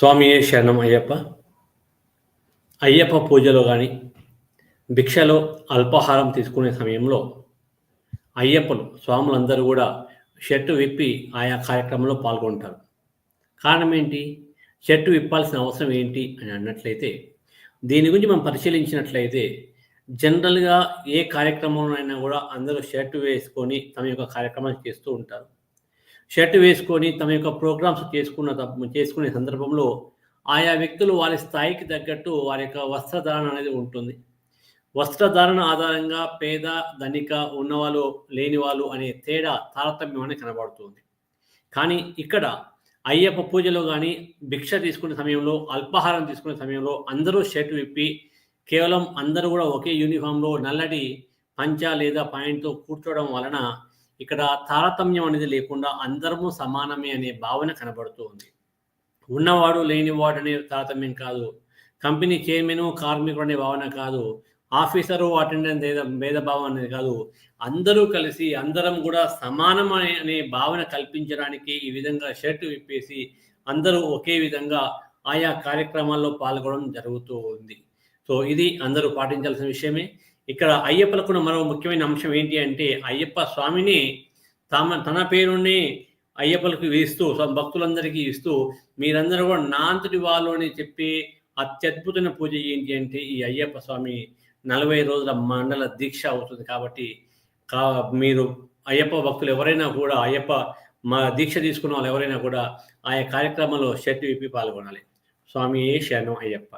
స్వామియే శరణం అయ్యప్ప? అయ్యప్ప పూజలో కానీ భిక్షలో అల్పాహారం తీసుకునే సమయంలో అయ్యప్పలు స్వాములందరూ కూడా షర్టు విప్పి ఆయా కార్యక్రమంలో పాల్గొంటారు. కారణం ఏంటి? షర్టు విప్పాల్సిన అవసరం ఏంటి అని అన్నట్లయితే దీని గురించి మనం పరిశీలించినట్లయితే జనరల్గా ఏ కార్యక్రమంలోనైనా కూడా అందరూ షర్టు వేసుకొని తమ యొక్క కార్యక్రమాలు చేస్తూ ఉంటారు. షర్ట్ వేసుకొని తమ యొక్క ప్రోగ్రామ్స్ చేసుకున్న చేసుకునే సందర్భంలో ఆయా వ్యక్తులు వారి స్థాయికి తగ్గట్టు వారి యొక్క వస్త్రధారణ అనేది ఉంటుంది. వస్త్రధారణ ఆధారంగా పేద ధనిక ఉన్నవాళ్ళు లేని వాళ్ళు అనే తేడా తారతమ్యం అనేది కనబడుతుంది. కానీ ఇక్కడ అయ్యప్ప పూజలో కానీ భిక్ష తీసుకునే సమయంలో అల్పాహారం తీసుకునే సమయంలో అందరూ షర్ట్ విప్పి కేవలం అందరూ కూడా ఒకే యూనిఫామ్లో నల్లటి పంచ లేదా పాయింట్తో కూర్చోవడం వలన ఇక్కడ తారతమ్యం అనేది లేకుండా అందరము సమానమే అనే భావన కనబడుతూ ఉంది. ఉన్నవాడు లేనివాడు అనే తారతమ్యం కాదు. కంపెనీ చైర్మన్ కార్మికుడు అనే భావన కాదు. ఆఫీసరు అటెండెంట్ భేద భేదభావం అనేది కాదు. అందరూ కలిసి అందరం కూడా సమానం అనే అనే భావన కల్పించడానికి ఈ విధంగా షర్ట్ విప్పేసి అందరూ ఒకే విధంగా ఆయా కార్యక్రమాల్లో పాల్గొనడం జరుగుతూ ఉంది. సో ఇది అందరూ పాటించాల్సిన విషయమే. ఇక్కడ అయ్యప్పలకు మరో ముఖ్యమైన అంశం ఏంటి అంటే అయ్యప్ప స్వామిని తమ తన పేరుని అయ్యప్పలకు ఇస్తూ భక్తులందరికీ ఇస్తూ మీరందరూ కూడా నా అంతటి వాళ్ళు అని చెప్పి అత్యద్భుతమైన పూజ ఏంటి అంటే ఈ అయ్యప్ప స్వామి నలభై రోజుల మండల దీక్ష అవుతుంది కాబట్టి కా మీరు అయ్యప్ప భక్తులు ఎవరైనా కూడా అయ్యప్ప మా దీక్ష తీసుకున్న వాళ్ళు ఎవరైనా కూడా ఆయా కార్యక్రమంలో షర్ట్ విప్పి పాల్గొనాలి. స్వామి శరణం అయ్యప్ప.